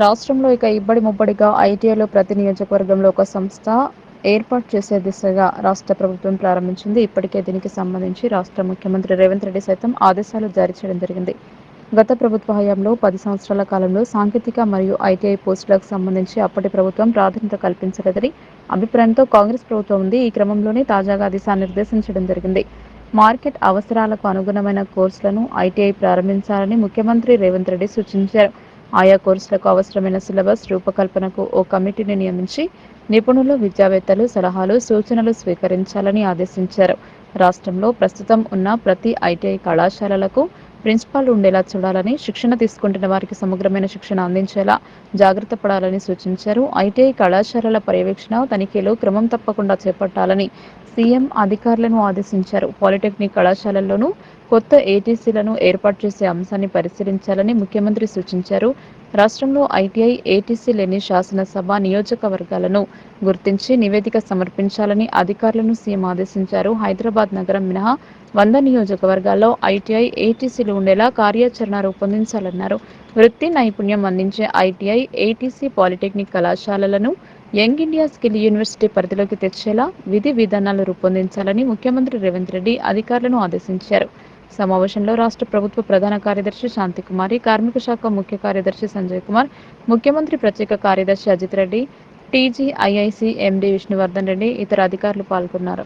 రాష్ట్రంలో ఇక ఇబ్బడి ముబ్బడిగా ఐటీఐలో ప్రతి నియోజకవర్గంలో ఒక సంస్థ ఏర్పాటు చేసే దిశగా రాష్ట్ర ప్రభుత్వం ప్రారంభించింది. ఇప్పటికే దీనికి సంబంధించి రాష్ట్ర ముఖ్యమంత్రి రేవంత్ రెడ్డి సైతం ఆదేశాలు జారీ చేయడం జరిగింది. గత ప్రభుత్వ హయాంలో పది సంవత్సరాల కాలంలో సాంకేతిక మరియు ఐటీఐ పోస్టులకు సంబంధించి అప్పటి ప్రభుత్వం ప్రాధాన్యత కల్పించలేదని అభిప్రాయంతో కాంగ్రెస్ ప్రభుత్వం ఉంది. ఈ క్రమంలోనే తాజాగా దిశానిర్దేశించడం జరిగింది. మార్కెట్ అవసరాలకు అనుగుణమైన కోర్సులను ఐటీఐ ప్రారంభించాలని ముఖ్యమంత్రి రేవంత్ రెడ్డి సూచించారు. ఆయా కోర్సులకు అవసరమైన సిలబస్ రూపకల్పనకు ఓ కమిటీని నియమించి నిపుణులు విద్యావేత్తలు సలహాలు సూచనలు స్వీకరించాలని ఆదేశించారు. రాష్ట్రంలో ప్రస్తుతం ఉన్న ప్రతి ఐటీఐ కళాశాలలకు ప్రిన్సిపాల్ ఉండేలా చూడాలని శిక్షణ తీసుకుంటున్న వారికి సమగ్రమైన శిక్షణ అందించేలా జాగ్రత్త పడాలని సూచించారు. ఐటీఐ కళాశాలల పర్యవేక్షణ తనిఖీలు క్రమం తప్పకుండా చేపట్టాలని సీఎం అధికారులను ఆదేశించారు. పాలిటెక్నిక్ కళాశాలల్లోనూ కొత్త ఏటీసీలను ఏర్పాటు చేసే అంశాన్ని పరిశీలించాలని ముఖ్యమంత్రి సూచించారు. రాష్ట్రంలో ఐటీఐ ఏటీసీ లేని శాసనసభ నియోజకవర్గాలను గుర్తించి నివేదిక సమర్పించాలని అధికారులను సీఎం ఆదేశించారు. హైదరాబాద్ నగరం మినహా వంద నియోజకవర్గాల్లో ఐటీఐ ఏటీసీలు ఉండేలా కార్యాచరణ రూపొందించాలన్నారు. వృత్తి నైపుణ్యం అందించే ఐటీఐ ఏటీసీ పాలిటెక్నిక్ కళాశాలలను యంగ్ ఇండియా స్కిల్ యూనివర్సిటీ పరిధిలోకి తెచ్చేలా విధి విధానాలు రూపొందించాలని ముఖ్యమంత్రి రేవంత్ రెడ్డి అధికారులను ఆదేశించారు. సమావేశంలో రాష్ట్ర ప్రభుత్వ ప్రధాన కార్యదర్శి శాంతికుమారి కార్మిక శాఖ ముఖ్య కార్యదర్శి సంజయ్ కుమార్ ముఖ్యమంత్రి ప్రత్యేక కార్యదర్శి అజిత్ రెడ్డి టీజీఐఐసి ఎండీ విష్ణువర్ధన్ రెడ్డి ఇతర అధికారులు పాల్గొన్నారు.